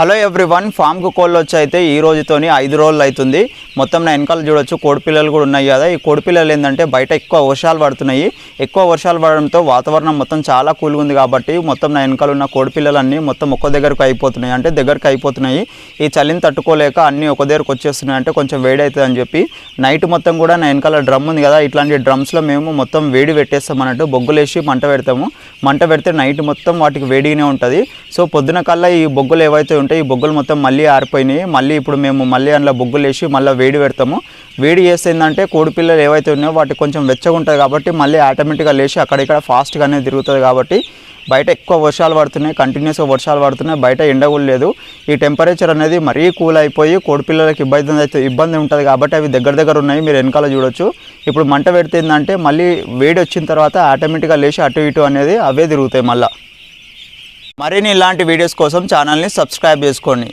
Hello everyone ఫామ్కు కోళ్ళు వచ్చి అయితే ఈ రోజుతోని ఐదు రోజులు అవుతుంది మొత్తం నా వెనకాల చూడొచ్చు కోడిపిల్లలు కూడా ఉన్నాయి కదా. ఈ కోడిపిల్లలు ఏంటంటే బయట ఎక్కువ వర్షాలు పడుతున్నాయి. ఎక్కువ వర్షాలు పడడంతో వాతావరణం మొత్తం చాలా కూల్గా ఉంది కాబట్టి మొత్తం నా వెనకాల ఉన్న కోడిపిల్లలన్నీ మొత్తం ఒక్క దగ్గరకు అయిపోతున్నాయి. అంటే దగ్గరకు అయిపోతున్నాయి. ఈ చలిని తట్టుకోలేక అన్నీ ఒక దగ్గరకు వచ్చేస్తున్నాయి. అంటే కొంచెం వేడి అవుతుంది అని చెప్పి నైట్ మొత్తం కూడా నా వెనకాల డ్రమ్ ఉంది కదా. ఇట్లాంటి డ్రమ్స్లో మేము మొత్తం వేడి పెట్టేస్తాం అన్నట్టు బొగ్గులేసి మంట పెడతాము. మంట పెడితే నైట్ మొత్తం వాటికి వేడిగానే ఉంటుంది. సో పొద్దున కల్లా ఈ బొగ్గులు ఏవైతే ఉంటాయి ఈ బొగ్గులు మొత్తం మళ్ళీ ఆరిపోయినాయి. మళ్ళీ ఇప్పుడు మేము మళ్ళీ అందులో బొగ్గులు వేసి మళ్ళీ వేడి పెడతాము. వేడి చేస్తే కోడి పిల్లలు ఏవైతే ఉన్నాయో వాటి కొంచెం వెచ్చగా ఉంటుంది కాబట్టి మళ్ళీ ఆటోమేటిక్గా లేచి అక్కడిక్కడ ఫాస్ట్గానే తిరుగుతుంది కాబట్టి బయట ఎక్కువ వర్షాలు పడుతున్నాయి కంటిన్యూస్గా వర్షాలు పడుతున్నాయి బయట ఎండ కూడా లేదు. ఈ టెంపరేచర్ అనేది మరీ కూల్ అయిపోయి కోడి పిల్లలకి ఇబ్బంది అయితే ఇబ్బంది ఉంటుంది కాబట్టి అవి దగ్గర దగ్గర ఉన్నాయి మీరు వెనకాల చూడొచ్చు. ఇప్పుడు మంట పెడితే ఏంటంటే మళ్ళీ వేడి వచ్చిన తర్వాత ఆటోమేటిక్గా లేచి అటు ఇటు అనేది అవే తిరుగుతాయి మళ్ళీ. మరిన్ని ఇలాంటి వీడియోస్ కోసం ఛానల్ని సబ్స్క్రైబ్ చేసుకోండి.